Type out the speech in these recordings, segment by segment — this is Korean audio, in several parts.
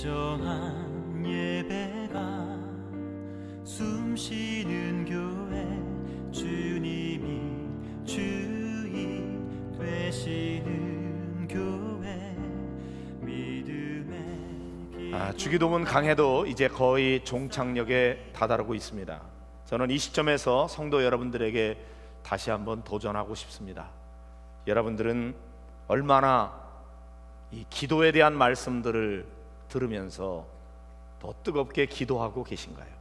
진정한 예배가 숨쉬는 교회 주님이 주인 되시는 교회 믿음의 길 아, 주기도문 강해도 이제 거의 종착역에 다다르고 있습니다. 저는 이 시점에서 성도 여러분들에게 다시 한번 도전하고 싶습니다. 여러분들은 얼마나 이 기도에 대한 말씀들을 들으면서 더 뜨겁게 기도하고 계신가요?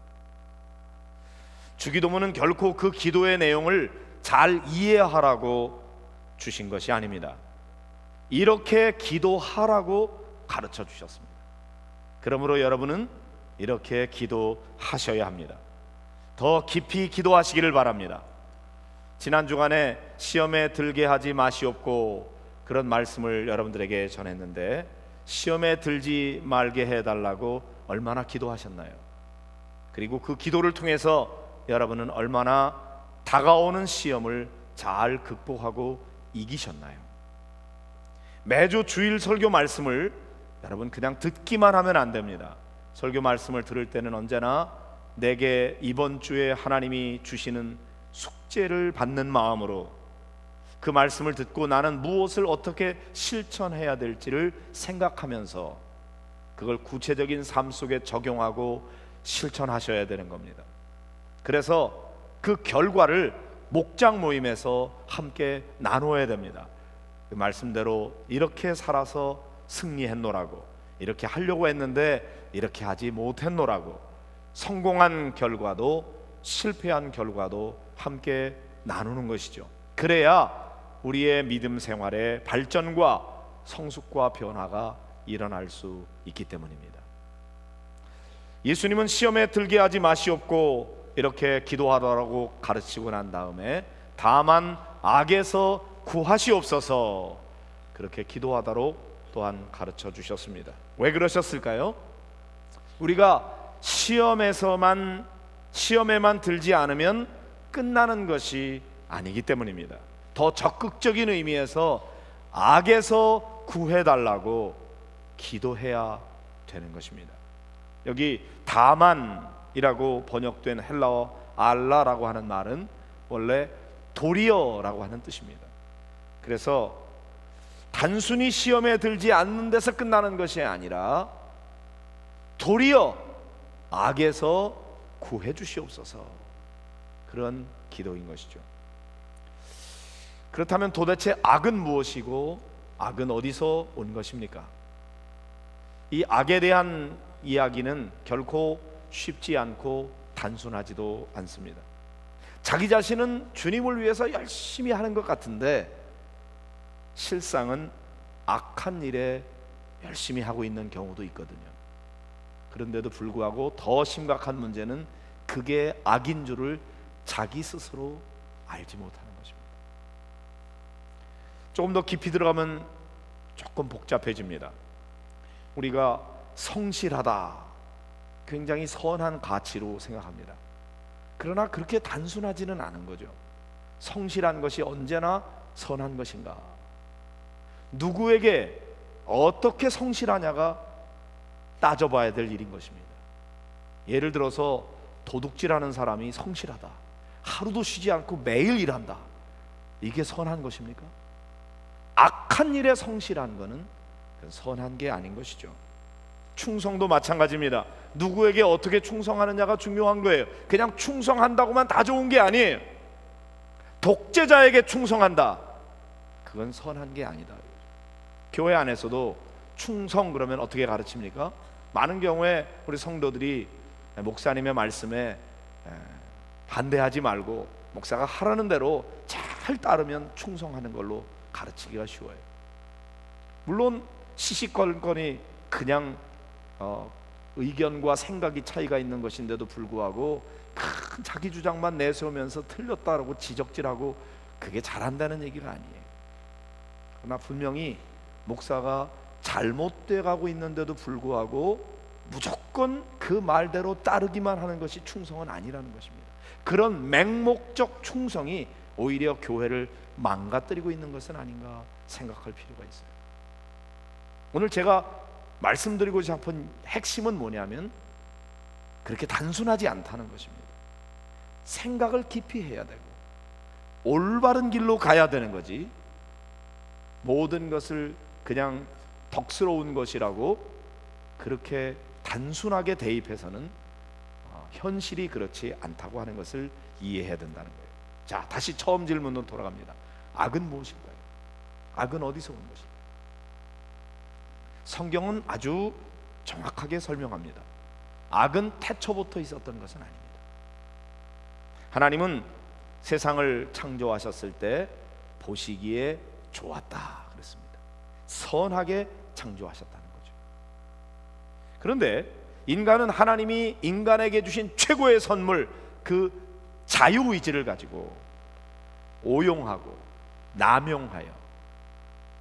주기도문은 결코 그 기도의 내용을 잘 이해하라고 주신 것이 아닙니다. 이렇게 기도하라고 가르쳐 주셨습니다. 그러므로 여러분은 이렇게 기도하셔야 합니다. 더 깊이 기도하시기를 바랍니다. 지난 주간에 시험에 들게 하지 마시옵고 그런 말씀을 여러분들에게 전했는데 시험에 들지 말게 해달라고 얼마나 기도하셨나요? 그리고 그 기도를 통해서 여러분은 얼마나 다가오는 시험을 잘 극복하고 이기셨나요? 매주 주일 설교 말씀을 여러분 그냥 듣기만 하면 안 됩니다. 설교 말씀을 들을 때는 언제나 내게 이번 주에 하나님이 주시는 숙제를 받는 마음으로 그 말씀을 듣고 나는 무엇을 어떻게 실천해야 될지를 생각하면서 그걸 구체적인 삶 속에 적용하고 실천하셔야 되는 겁니다. 그래서 그 결과를 목장 모임에서 함께 나누어야 됩니다. 그 말씀대로 이렇게 살아서 승리했노라고 이렇게 하려고 했는데 이렇게 하지 못했노라고 성공한 결과도 실패한 결과도 함께 나누는 것이죠. 그래야 우리의 믿음 생활의 발전과 성숙과 변화가 일어날 수 있기 때문입니다. 예수님은 시험에 들게 하지 마시옵고 이렇게 기도하라고 가르치고 난 다음에 다만 악에서 구하시옵소서 그렇게 기도하도록 또한 가르쳐 주셨습니다. 왜 그러셨을까요? 우리가 시험에서만 시험에만 들지 않으면 끝나는 것이 아니기 때문입니다. 더 적극적인 의미에서 악에서 구해 달라고 기도해야 되는 것입니다. 여기 다만이라고 번역된 헬라어 알라라고 하는 말은 원래 도리어라고 하는 뜻입니다. 그래서 단순히 시험에 들지 않는 데서 끝나는 것이 아니라 도리어 악에서 구해 주시옵소서 그런 기도인 것이죠. 그렇다면 도대체 악은 무엇이고 악은 어디서 온 것입니까? 이 악에 대한 이야기는 결코 쉽지 않고 단순하지도 않습니다. 자기 자신은 주님을 위해서 열심히 하는 것 같은데 실상은 악한 일에 열심히 하고 있는 경우도 있거든요. 그런데도 불구하고 더 심각한 문제는 그게 악인 줄을 자기 스스로 알지 것입니다. 조금 더 깊이 들어가면 조금 복잡해집니다. 우리가 성실하다 굉장히 선한 가치로 생각합니다. 그러나 그렇게 단순하지는 않은 거죠. 성실한 것이 언제나 선한 것인가? 누구에게 어떻게 성실하냐가 따져봐야 될 일인 것입니다. 예를 들어서 도둑질하는 사람이 성실하다. 하루도 쉬지 않고 매일 일한다. 이게 선한 것입니까? 악한 일에 성실한 것은 선한 게 아닌 것이죠. 충성도 마찬가지입니다. 누구에게 어떻게 충성하느냐가 중요한 거예요. 그냥 충성한다고만 다 좋은 게 아니에요. 독재자에게 충성한다. 그건 선한 게 아니다. 교회 안에서도 충성 그러면 어떻게 가르칩니까? 많은 경우에 우리 성도들이 목사님의 말씀에 반대하지 말고 목사가 하라는 대로 잘 따르면 충성하는 걸로 가르치기가 쉬워요. 물론 시시껄껄이 그냥 어, 의견과 생각이 차이가 있는 것인데도 불구하고 큰 자기 주장만 내세우면서 틀렸다라고 지적질하고 그게 잘한다는 얘기가 아니에요. 그러나 분명히 목사가 잘못돼 가고 있는데도 불구하고 무조건 그 말대로 따르기만 하는 것이 충성은 아니라는 것입니다. 그런 맹목적 충성이 오히려 교회를 망가뜨리고 있는 것은 아닌가 생각할 필요가 있어요. 오늘 제가 말씀드리고 싶은 핵심은 뭐냐면 그렇게 단순하지 않다는 것입니다. 생각을 깊이 해야 되고 올바른 길로 가야 되는 거지. 모든 것을 그냥 덕스러운 것이라고 그렇게 단순하게 대입해서는 어, 현실이 그렇지 않다고 하는 것을 이해해야 된다는 거예요. 자, 다시 처음 질문으로 돌아갑니다. 악은 무엇일까요? 악은 어디서 온 것일까요? 성경은 아주 정확하게 설명합니다. 악은 태초부터 있었던 것은 아닙니다. 하나님은 세상을 창조하셨을 때 보시기에 좋았다 그랬습니다. 선하게 창조하셨다는 거죠. 그런데 인간은 하나님이 인간에게 주신 최고의 선물 그 자유 의지를 가지고 오용하고 남용하여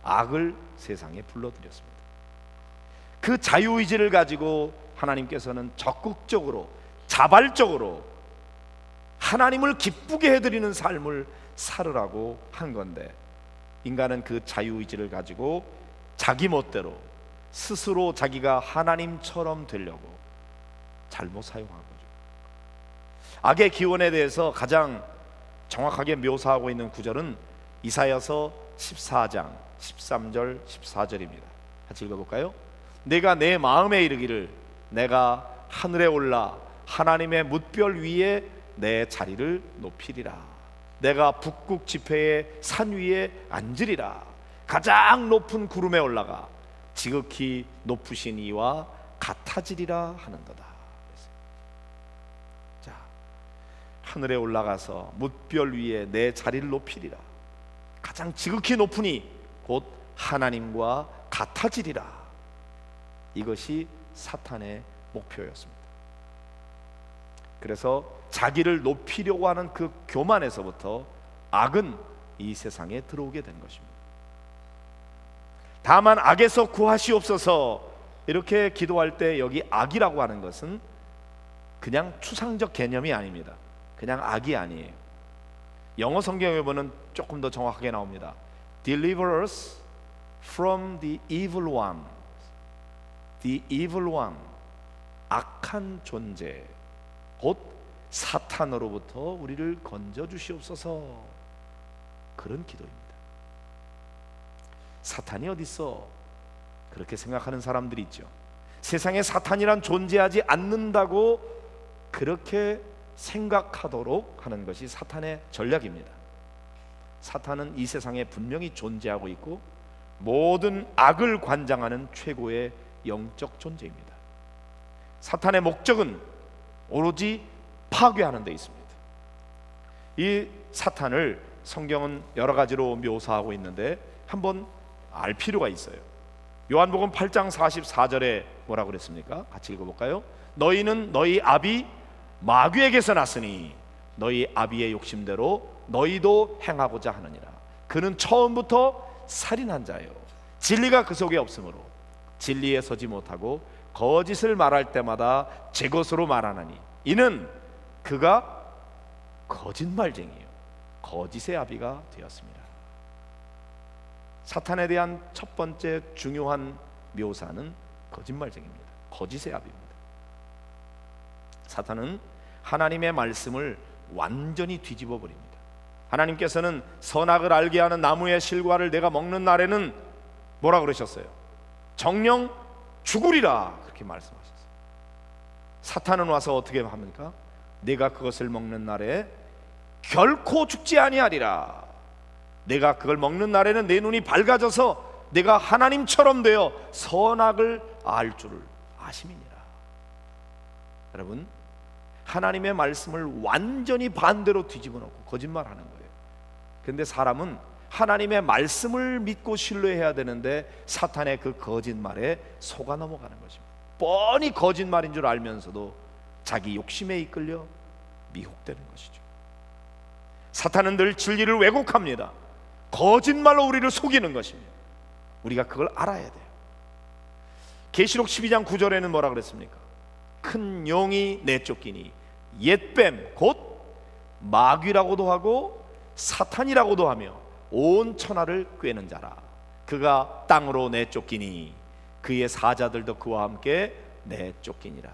악을 세상에 불러들였습니다. 그 자유 의지를 가지고 하나님께서는 적극적으로 자발적으로 하나님을 기쁘게 해드리는 삶을 살으라고 한 건데 인간은 그 자유의지를 가지고 자기 멋대로 스스로 자기가 하나님처럼 되려고 잘못 거죠. 악의 기원에 대해서 가장 정확하게 묘사하고 있는 구절은 이사야서 14장 13절 14절입니다. 같이 읽어볼까요? 내가 내 마음에 이르기를 내가 하늘에 올라 하나님의 뭇별 위에 내 자리를 높이리라. 내가 북극 지폐의 산 위에 앉으리라. 가장 높은 구름에 올라가 지극히 높으신 이와 같아지리라 하는도다. 하늘에 올라가서 뭇별 위에 내 자리를 높이리라. 가장 지극히 높으니 곧 하나님과 같아지리라. 이것이 사탄의 목표였습니다. 그래서 자기를 높이려고 하는 그 교만에서부터 악은 이 세상에 들어오게 된 것입니다. 다만 악에서 구하시옵소서 이렇게 기도할 때 여기 악이라고 하는 것은 그냥 추상적 개념이 아닙니다. 그냥 악이 아니에요. 영어 성경에 보면 조금 더 정확하게 나옵니다. Deliver us from the evil one. The evil one. 악한 존재. 곧 사탄으로부터 우리를 건져 주시옵소서. 그런 기도입니다. 사탄이 어디 있어? 그렇게 생각하는 사람들이 있죠. 세상에 사탄이란 존재하지 않는다고 그렇게 생각하도록 하는 것이 사탄의 전략입니다. 사탄은 이 세상에 분명히 존재하고 있고 모든 악을 관장하는 최고의 영적 존재입니다. 사탄의 목적은 오로지 파괴하는 데 있습니다. 이 사탄을 성경은 여러 가지로 묘사하고 있는데 한번 알 필요가 있어요. 요한복음 8장 44절에 뭐라 그랬습니까? 같이 읽어 볼까요? 너희는 너희 아비 마귀에게서 났으니 너희 아비의 욕심대로 너희도 행하고자 하느니라. 그는 처음부터 살인한 자요. 진리가 그 속에 없으므로 진리에 서지 못하고 거짓을 말할 때마다 제 것으로 말하나니 이는 그가 거짓말쟁이요 거짓의 아비가 되었습니다. 사탄에 대한 첫 번째 중요한 묘사는 거짓말쟁입니다. 거짓의 아비입니다. 사탄은 하나님의 말씀을 완전히 뒤집어 버립니다. 하나님께서는 선악을 알게 하는 나무의 실과를 내가 먹는 날에는 뭐라 그러셨어요? 정령 죽으리라 그렇게 말씀하셨어요. 사탄은 와서 어떻게 합니까? 내가 그것을 먹는 날에 결코 죽지 아니하리라. 내가 그걸 먹는 날에는 내 눈이 밝아져서 내가 하나님처럼 되어 선악을 알 줄을 아심이니라. 여러분, 하나님의 말씀을 완전히 반대로 뒤집어 놓고 거짓말하는 거예요. 근데 사람은 하나님의 말씀을 믿고 신뢰해야 되는데 사탄의 그 거짓말에 속아 넘어가는 것입니다. 뻔히 거짓말인 줄 알면서도 자기 욕심에 이끌려 미혹되는 것이죠. 사탄은 늘 진리를 왜곡합니다. 거짓말로 우리를 속이는 것입니다. 우리가 그걸 알아야 돼요. 계시록 12장 9절에는 뭐라 그랬습니까? 큰 용이 내쫓기니 옛뱀 곧 마귀라고도 하고 사탄이라고도 하며 온 천하를 꿰는 자라 그가 땅으로 내쫓기니 그의 사자들도 그와 함께 내쫓기니라.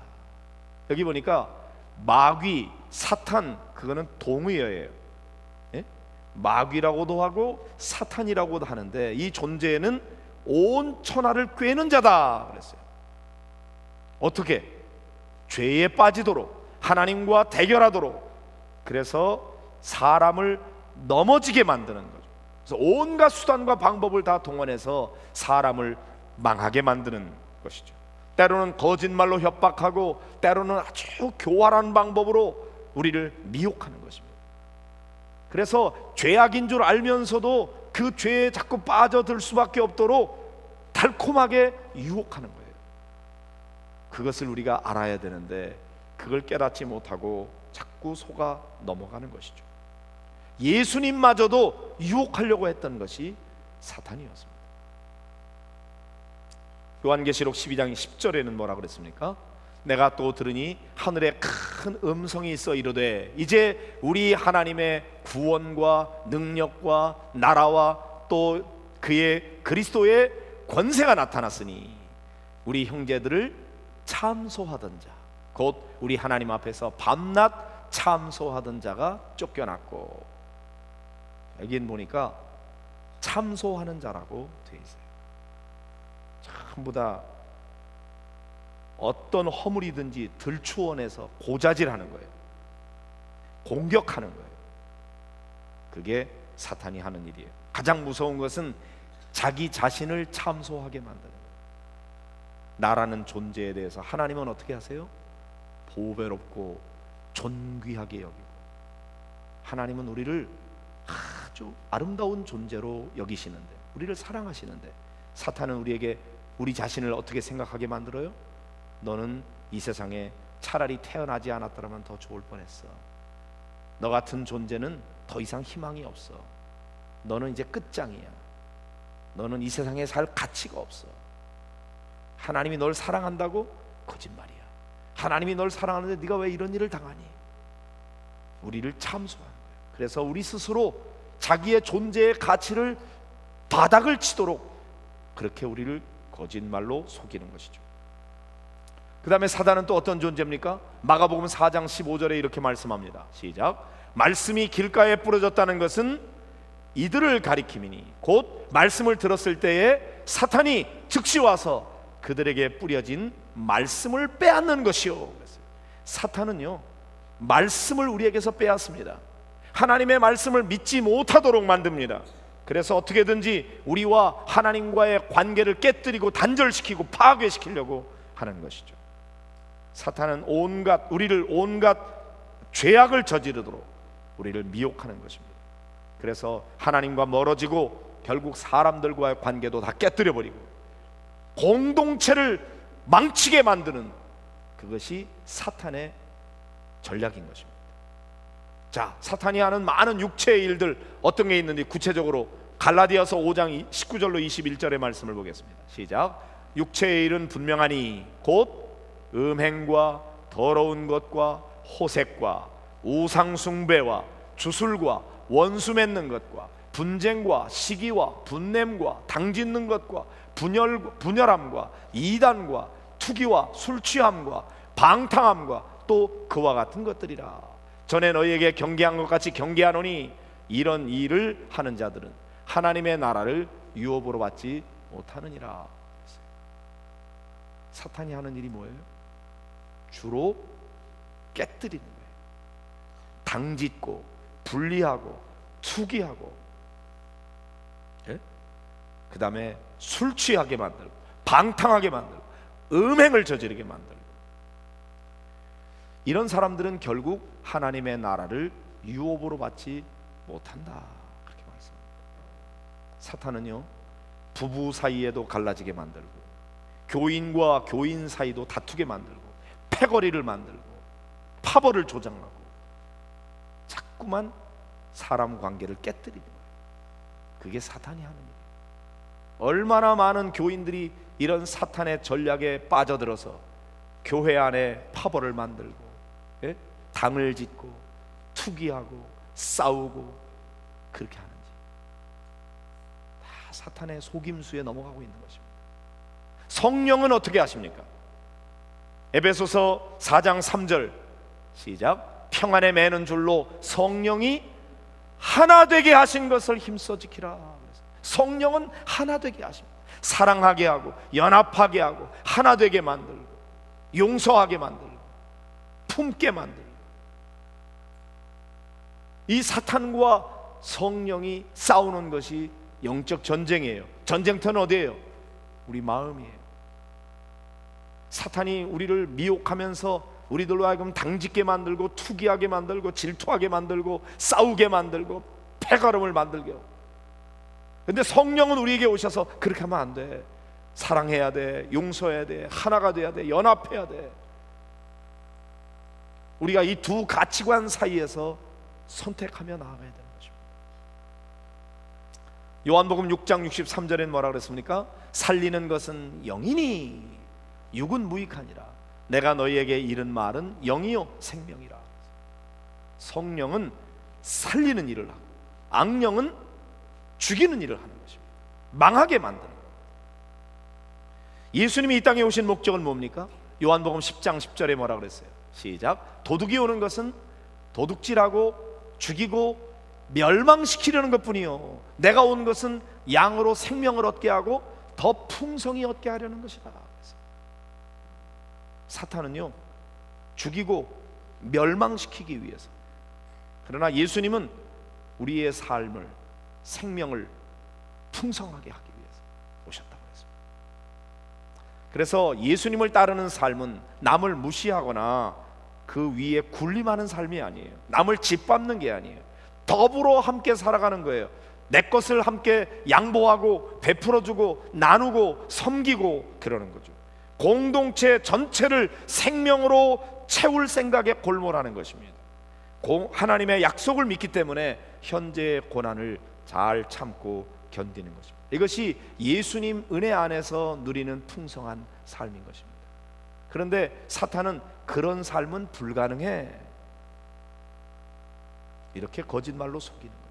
여기 보니까 마귀, 사탄 그거는 동의어예요. 예? 마귀라고도 하고 사탄이라고도 하는데 이 존재는 온 천하를 꿰는 자다 그랬어요. 어떻게 죄에 빠지도록 하나님과 대결하도록 그래서 사람을 넘어지게 만드는 거죠. 그래서 온갖 수단과 방법을 다 동원해서 사람을 망하게 만드는 것이죠. 때로는 거짓말로 협박하고 때로는 아주 교활한 방법으로 우리를 미혹하는 것입니다. 그래서 죄악인 줄 알면서도 그 죄에 자꾸 빠져들 수밖에 없도록 달콤하게 유혹하는 거예요. 그것을 우리가 알아야 되는데 그걸 깨닫지 못하고 자꾸 속아 넘어가는 것이죠. 예수님마저도 유혹하려고 했던 것이 사탄이었습니다. 요한계시록 12장 10절에는 뭐라 그랬습니까? 내가 또 들으니 하늘에 큰 음성이 있어 이르되 이제 우리 하나님의 구원과 능력과 나라와 또 그의 그리스도의 권세가 나타났으니 우리 형제들을 참소하던 자, 곧 우리 하나님 앞에서 밤낮 참소하던 자가 쫓겨났고 여긴 보니까 참소하는 자라고 돼 있어요. 전부 다 어떤 허물이든지 들추어내서 고자질하는 거예요. 공격하는 거예요. 그게 사탄이 하는 일이에요. 가장 무서운 것은 자기 자신을 참소하게 만드는 거예요. 나라는 존재에 대해서 하나님은 어떻게 하세요? 보배롭고 존귀하게 여기고 하나님은 우리를 아주 아름다운 존재로 여기시는데 우리를 사랑하시는데 사탄은 우리에게 우리 자신을 어떻게 생각하게 만들어요? 너는 이 세상에 차라리 태어나지 않았더라면 더 좋을 뻔했어. 너 같은 존재는 더 이상 희망이 없어. 너는 이제 끝장이야. 너는 이 세상에 살 가치가 없어. 하나님이 널 사랑한다고 거짓말이야. 하나님이 널 사랑하는데 네가 왜 이런 일을 당하니? 우리를 참소하는 거예요. 그래서 우리 스스로 자기의 존재의 가치를 바닥을 치도록 그렇게 우리를 거짓말로 속이는 것이죠. 그 다음에 사단은 또 어떤 존재입니까? 마가복음 4장 15절에 이렇게 말씀합니다. 시작. 말씀이 길가에 뿌려졌다는 것은 이들을 가리킴이니 곧 말씀을 들었을 때에 사탄이 즉시 와서 그들에게 뿌려진 말씀을 빼앗는 것이요. 사탄은요 말씀을 우리에게서 빼앗습니다. 하나님의 말씀을 믿지 못하도록 만듭니다. 그래서 어떻게든지 우리와 하나님과의 관계를 깨뜨리고 단절시키고 파괴시키려고 하는 것이죠. 사탄은 온갖 우리를 온갖 죄악을 저지르도록 우리를 미혹하는 것입니다. 그래서 하나님과 멀어지고 결국 사람들과의 관계도 다 깨뜨려 버리고 공동체를 망치게 만드는 그것이 사탄의 전략인 것입니다. 자, 사탄이 하는 많은 육체의 일들 어떤 게 있는지 구체적으로 갈라디아서 5장 19절로 21절의 말씀을 보겠습니다. 시작. 육체의 일은 분명하니 곧 음행과 더러운 것과 호색과 우상 숭배와 주술과 원수 맺는 것과 분쟁과 시기와 분냄과 당짓는 것과 분열 분열함과 이단과 투기와 술 취함과 방탕함과 또 그와 같은 것들이라 전에 너희에게 경계한 것 같이 경계하노니 이런 일을 하는 자들은 하나님의 나라를 유업으로 받지 못하느니라 사탄이 하는 일이 뭐예요? 주로 깨뜨리는 거예요. 당짓고 분리하고 투기하고 예? 그 다음에 술 취하게 만들고 방탕하게 만들고 음행을 저지르게 만들고 이런 사람들은 결국 하나님의 나라를 유업으로 받지 못한다 그렇게 말씀합니다. 사탄은요 부부 사이에도 갈라지게 만들고 교인과 교인 사이도 다투게 만들고 패거리를 만들고 파벌을 조장하고 자꾸만 사람 관계를 깨뜨리는 거예요. 그게 사탄이 하는 일이에요. 얼마나 많은 교인들이 이런 사탄의 전략에 빠져들어서 교회 안에 파벌을 만들고 예? 당을 짓고 투기하고 싸우고 그렇게 하는지 다 사탄의 속임수에 넘어가고 있는 것입니다. 성령은 어떻게 하십니까? 에베소서 4장 3절 시작 평안에 매는 줄로 성령이 하나 되게 하신 것을 힘써 지키라 성령은 하나 되게 하십니다. 사랑하게 하고 연합하게 하고 하나 되게 만들고 용서하게 만들고 품게 만들고. 이 사탄과 성령이 싸우는 것이 영적 전쟁이에요. 전쟁터는 어디예요? 우리 마음이에요. 사탄이 우리를 미혹하면서 우리들로 하여금 당짓게 만들고 투기하게 만들고 질투하게 만들고 싸우게 만들고 패가름을 만들게 근데 성령은 우리에게 오셔서 그렇게 하면 안 돼. 사랑해야 돼. 용서해야 돼. 하나가 돼야 돼. 연합해야 돼. 우리가 이 두 가치관 사이에서 선택하며 나아가야 되는 것입니다. 요한복음 6장 63절엔 뭐라 그랬습니까? 살리는 것은 영이니 육은 무익하니라. 내가 너희에게 이른 말은 영이요 생명이라. 성령은 살리는 일을 하고 악령은 죽이는 일을 하는 것입니다. 망하게 만드는 것. 예수님이 이 땅에 오신 목적은 뭡니까? 요한복음 10장 10절에 뭐라 그랬어요? 시작. 도둑이 오는 것은 도둑질하고 죽이고 멸망시키려는 것뿐이요. 내가 온 것은 양으로 생명을 얻게 하고 더 풍성히 얻게 하려는 것이다. 사탄은요 죽이고 멸망시키기 위해서. 그러나 예수님은 우리의 삶을 생명을 풍성하게 하기 위해서 오셨다고 했습니다. 그래서 예수님을 따르는 삶은 남을 무시하거나 그 위에 군림하는 삶이 아니에요. 남을 짓밟는 게 아니에요. 더불어 함께 살아가는 거예요. 내 것을 함께 양보하고 베풀어주고 나누고 섬기고 그러는 거죠. 공동체 전체를 생명으로 채울 생각에 골몰하는 것입니다. 공- 하나님의 약속을 믿기 때문에 현재의 고난을 잘 참고 견디는 것입니다. 이것이 예수님 은혜 안에서 누리는 풍성한 삶인 것입니다. 그런데 사탄은 그런 삶은 불가능해. 이렇게 거짓말로 속이는 거예요.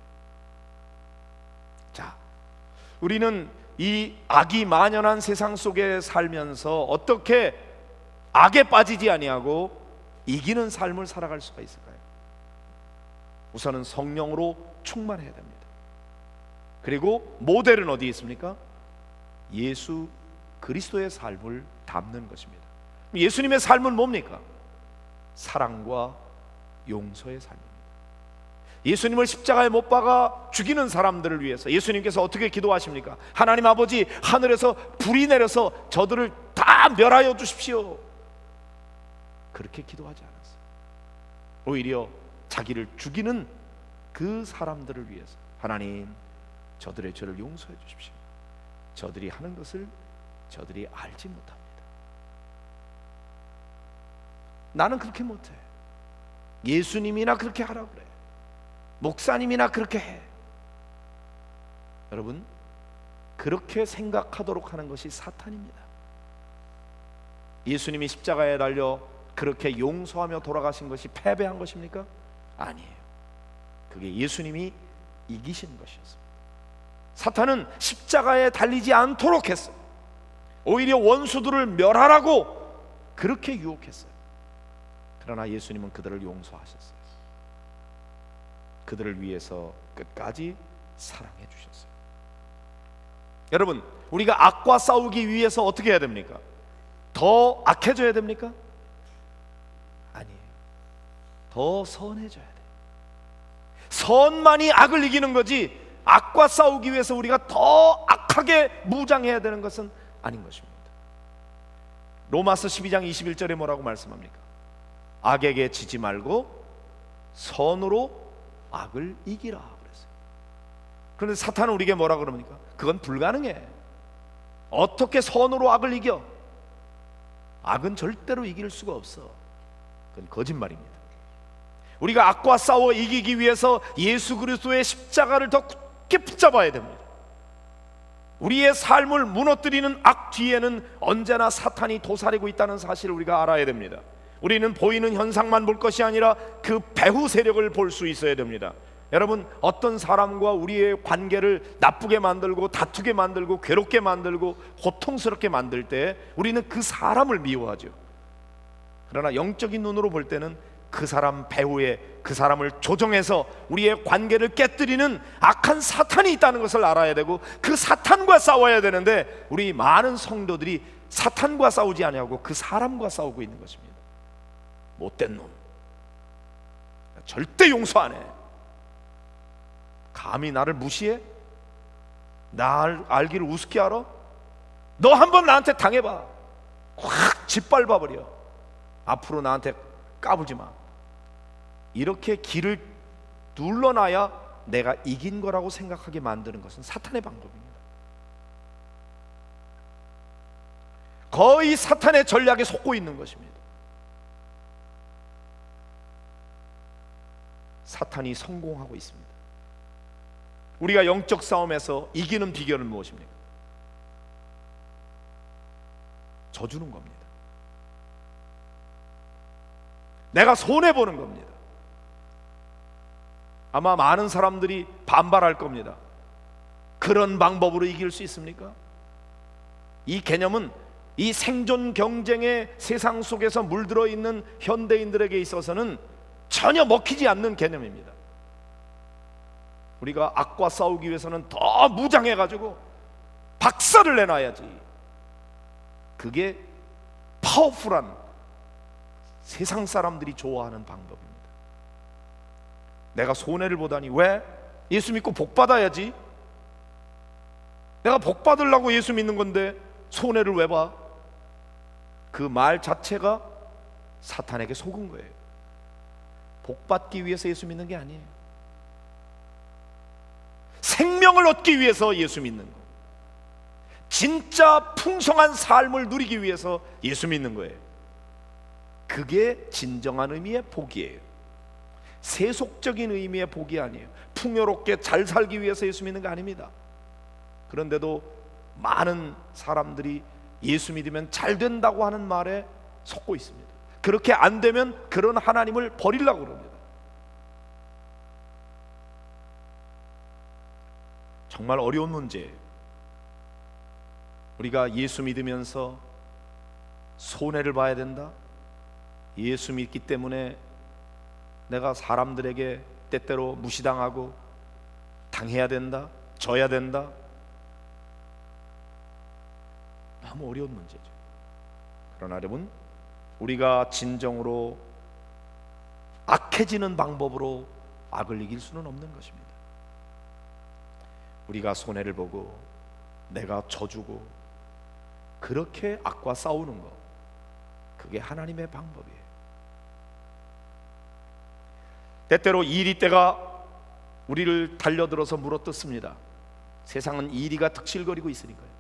자, 우리는 이 악이 만연한 세상 속에 살면서 어떻게 악에 빠지지 아니하고 이기는 삶을 살아갈 수가 있을까요? 우선은 성령으로 충만해야 됩니다. 그리고 모델은 어디에 있습니까? 예수 그리스도의 삶을 담는 것입니다. 예수님의 삶은 뭡니까? 사랑과 용서의 삶입니다. 예수님을 십자가에 못 박아 죽이는 사람들을 위해서 예수님께서 어떻게 기도하십니까? 하나님 아버지 하늘에서 불이 내려서 저들을 다 멸하여 주십시오. 그렇게 기도하지 않았어요. 오히려 자기를 죽이는 그 사람들을 위해서 하나님 저들의 죄를 용서해 주십시오. 저들이 하는 것을 저들이 알지 못합니다. 나는 그렇게 못해. 예수님이나 그렇게 하라고 그래. 목사님이나 그렇게 해. 여러분, 그렇게 생각하도록 하는 것이 사탄입니다. 예수님이 십자가에 달려 그렇게 용서하며 돌아가신 것이 패배한 것입니까? 아니에요. 그게 예수님이 이기신 것이었습니다. 사탄은 십자가에 달리지 않도록 했어요. 오히려 원수들을 멸하라고 그렇게 유혹했어요. 그러나 예수님은 그들을 용서하셨어요. 그들을 위해서 끝까지 사랑해 주셨어요. 여러분, 우리가 악과 싸우기 위해서 어떻게 해야 됩니까? 더 악해져야 됩니까? 아니에요. 더 선해져야 돼요. 선만이 악을 이기는 거지 악과 싸우기 위해서 우리가 더 악하게 무장해야 되는 것은 아닌 것입니다. 로마서 12장 21절에 뭐라고 말씀합니까? 악에게 지지 말고 선으로 악을 이기라 그랬어요. 그런데 사탄은 우리에게 뭐라 그럽니까? 그건 불가능해. 어떻게 선으로 악을 이겨? 악은 절대로 이길 수가 없어. 그건 거짓말입니다. 우리가 악과 싸워 이기기 위해서 예수 그리스도의 십자가를 더 굳게 붙잡아야 됩니다. 우리의 삶을 무너뜨리는 악 뒤에는 언제나 사탄이 도사리고 있다는 사실을 우리가 알아야 됩니다. 우리는 보이는 현상만 볼 것이 아니라 그 배후 세력을 볼 수 있어야 됩니다. 여러분 어떤 사람과 우리의 관계를 나쁘게 만들고 다투게 만들고 괴롭게 만들고 고통스럽게 만들 때 우리는 그 사람을 미워하죠. 그러나 영적인 눈으로 볼 때는 그 사람 배후에 그 사람을 조정해서 우리의 관계를 깨뜨리는 악한 사탄이 있다는 것을 알아야 되고 그 사탄과 싸워야 되는데 우리 많은 성도들이 사탄과 싸우지 아니하고 그 사람과 싸우고 있는 것입니다. 못된 놈. 절대 용서 안 해. 감히 나를 무시해? 날 알기를 우습게 알아? 너 한번 나한테 당해봐. 확 짓밟아 버려. 앞으로 나한테 까불지 마. 이렇게 길을 눌러놔야 내가 이긴 거라고 생각하게 만드는 것은 사탄의 방법입니다. 거의 사탄의 전략에 속고 있는 것입니다. 사탄이 성공하고 있습니다. 우리가 영적 싸움에서 이기는 비결은 무엇입니까? 져주는 겁니다. 내가 손해 보는 겁니다. 아마 많은 사람들이 반발할 겁니다. 그런 방법으로 이길 수 있습니까? 이 개념은 이 생존 경쟁의 세상 속에서 물들어 있는 현대인들에게 있어서는 전혀 먹히지 않는 개념입니다. 우리가 악과 싸우기 위해서는 더 무장해 가지고 박살을 내놔야지. 그게 파워풀한 세상 사람들이 좋아하는 방법입니다. 내가 손해를 보다니 왜? 예수 믿고 복 받아야지. 내가 복 받으려고 예수 믿는 건데 손해를 왜 봐? 그 말 자체가 사탄에게 속은 거예요. 복 받기 위해서 예수 믿는 게 아니에요. 생명을 얻기 위해서 예수 믿는 거. 진짜 풍성한 삶을 누리기 위해서 예수 믿는 거예요. 그게 진정한 의미의 복이에요. 세속적인 의미의 복이 아니에요. 풍요롭게 잘 살기 위해서 예수 믿는 거 아닙니다. 그런데도 많은 사람들이 예수 믿으면 잘 된다고 하는 말에 속고 있습니다. 그렇게 안 되면 그런 하나님을 버리려고 그럽니다. 정말 어려운 문제예요. 우리가 예수 믿으면서 손해를 봐야 된다. 예수 믿기 때문에 내가 사람들에게 때때로 무시당하고 당해야 된다. 져야 된다. 너무 어려운 문제죠. 그러나 여러분, 우리가 진정으로 악해지는 방법으로 악을 이길 수는 없는 것입니다. 우리가 손해를 보고 내가 져주고 그렇게 악과 싸우는 것 그게 하나님의 방법이에요. 때때로 이리 때가 우리를 달려들어서 물어뜯습니다. 세상은 이리가 득실거리고 있으니까요.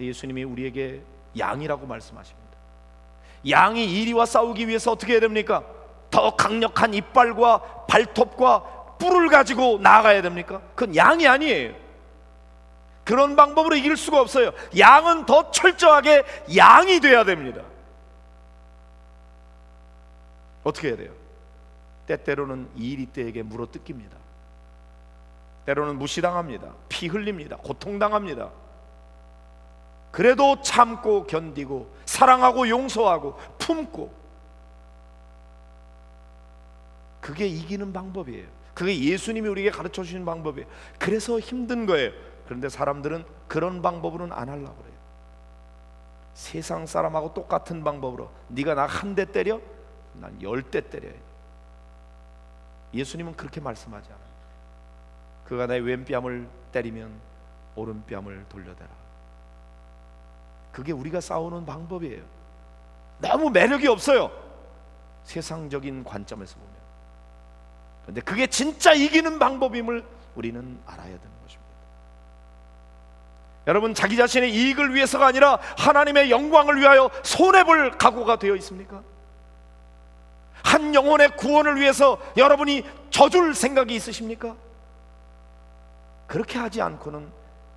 예수님이 우리에게 양이라고 말씀하십니다. 양이 이리와 싸우기 위해서 어떻게 해야 됩니까? 더 강력한 이빨과 발톱과 뿔을 가지고 나아가야 됩니까? 그건 양이 아니에요. 그런 방법으로 이길 수가 없어요. 양은 더 철저하게 양이 돼야 됩니다. 어떻게 해야 돼요? 때때로는 이리 때에게 물어 뜯깁니다. 때로는 무시당합니다. 피 흘립니다. 고통당합니다. 그래도 참고 견디고 사랑하고 용서하고 품고 그게 이기는 방법이에요. 그게 예수님이 우리에게 가르쳐 주시는 방법이에요. 그래서 힘든 거예요. 그런데 사람들은 그런 방법으로는 안 하려고 그래요. 세상 사람하고 똑같은 방법으로 네가 나 한 대 때려? 난 열 대 때려요. 예수님은 그렇게 말씀하지 않아요. 그가 내 왼뺨을 때리면 오른뺨을 돌려대라. 그게 우리가 싸우는 방법이에요. 너무 매력이 없어요. 세상적인 관점에서 보면. 그런데 그게 진짜 이기는 방법임을 우리는 알아야 되는 것입니다. 여러분 자기 자신의 이익을 위해서가 아니라 하나님의 영광을 위하여 손해 볼 각오가 되어 있습니까? 한 영혼의 구원을 위해서 여러분이 져줄 생각이 있으십니까? 그렇게 하지 않고는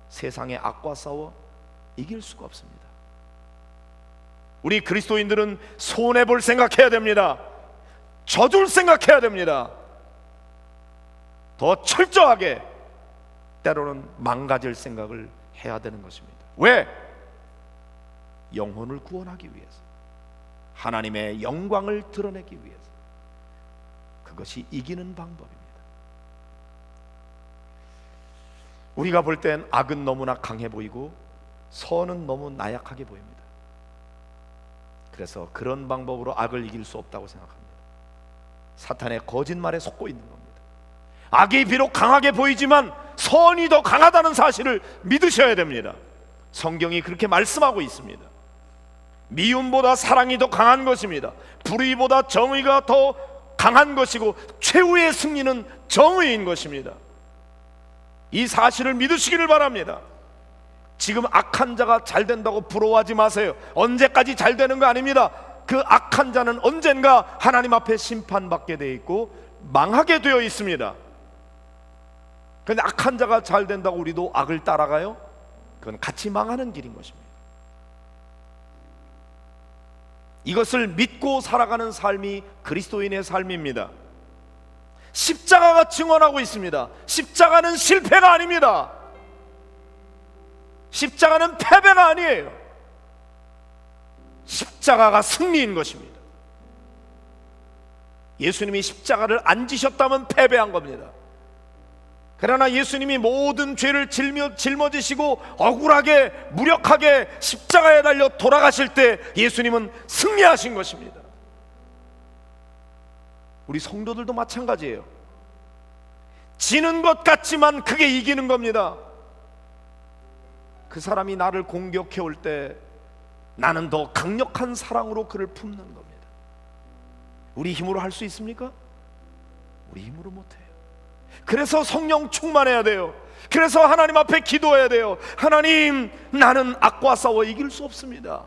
세상의 악과 싸워 이길 수가 없습니다. 우리 그리스도인들은 손해 볼 생각해야 됩니다. 져줄 생각해야 됩니다. 더 철저하게 때로는 망가질 생각을 해야 되는 것입니다. 왜? 영혼을 구원하기 위해서. 하나님의 영광을 드러내기 위해서. 그것이 이기는 방법입니다. 우리가 볼 땐 악은 너무나 강해 보이고 선은 너무 나약하게 보입니다. 그래서 그런 방법으로 악을 이길 수 없다고 생각합니다. 사탄의 거짓말에 속고 있는 겁니다. 악이 비록 강하게 보이지만 선이 더 강하다는 사실을 믿으셔야 됩니다. 성경이 그렇게 말씀하고 있습니다. 미움보다 사랑이 더 강한 것입니다. 불의보다 정의가 더 강한 것이고 최후의 승리는 정의인 것입니다. 이 사실을 믿으시기를 바랍니다. 지금 악한 자가 잘 된다고 부러워하지 마세요. 언제까지 잘 되는 거 아닙니다. 그 악한 자는 언젠가 하나님 앞에 심판받게 돼 있고 망하게 되어 있습니다. 근데 악한 자가 잘 된다고 우리도 악을 따라가요? 그건 같이 망하는 길인 것입니다. 이것을 믿고 살아가는 삶이 그리스도인의 삶입니다. 십자가가 증언하고 있습니다. 십자가는 실패가 아닙니다. 십자가는 패배가 아니에요. 십자가가 승리인 것입니다. 예수님이 십자가를 안 지셨다면 패배한 겁니다. 그러나 예수님이 모든 죄를 짊어, 짊어지시고 억울하게 무력하게 십자가에 달려 돌아가실 때 예수님은 승리하신 것입니다. 우리 성도들도 마찬가지예요. 지는 것 같지만 그게 이기는 겁니다. 그 사람이 나를 공격해 올 때 나는 더 강력한 사랑으로 그를 품는 겁니다. 우리 힘으로 할 수 있습니까? 우리 힘으로 못해요. 그래서 성령 충만해야 돼요. 그래서 하나님 앞에 기도해야 돼요. 하나님, 나는 악과 싸워 이길 수 없습니다.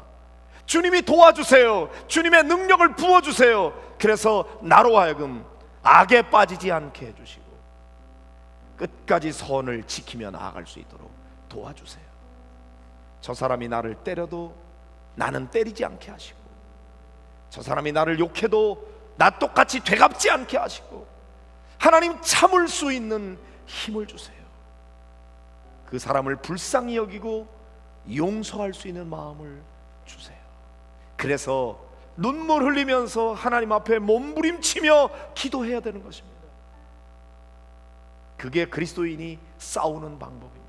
주님이 도와주세요. 주님의 능력을 부어주세요. 그래서 나로 하여금 악에 빠지지 않게 해주시고 끝까지 선을 지키며 나아갈 수 있도록 도와주세요. 저 사람이 나를 때려도 나는 때리지 않게 하시고 저 사람이 나를 욕해도 나 똑같이 되갚지 않게 하시고 하나님 참을 수 있는 힘을 주세요. 그 사람을 불쌍히 여기고 용서할 수 있는 마음을 주세요. 그래서 눈물 흘리면서 하나님 앞에 몸부림치며 기도해야 되는 것입니다. 그게 그리스도인이 싸우는 방법입니다.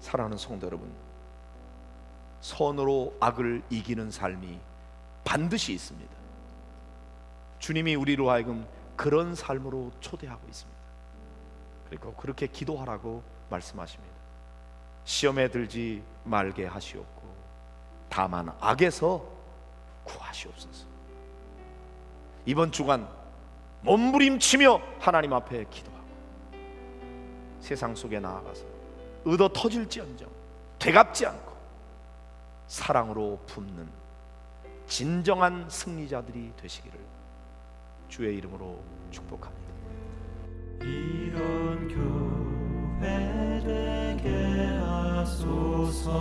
사랑하는 성도 여러분, 선으로 악을 이기는 삶이 반드시 있습니다. 주님이 우리로 하여금 그런 삶으로 초대하고 있습니다. 그리고 그렇게 기도하라고 말씀하십니다. 시험에 들지 말게 하시옵고 다만 악에서 구하시옵소서. 이번 주간 몸부림치며 하나님 앞에 기도하고 세상 속에 나아가서 얻어 터질지언정 되갚지 않고 사랑으로 품는 진정한 승리자들이 되시기를 주의 이름으로 축복합니다. 이런 교회 되게 하소서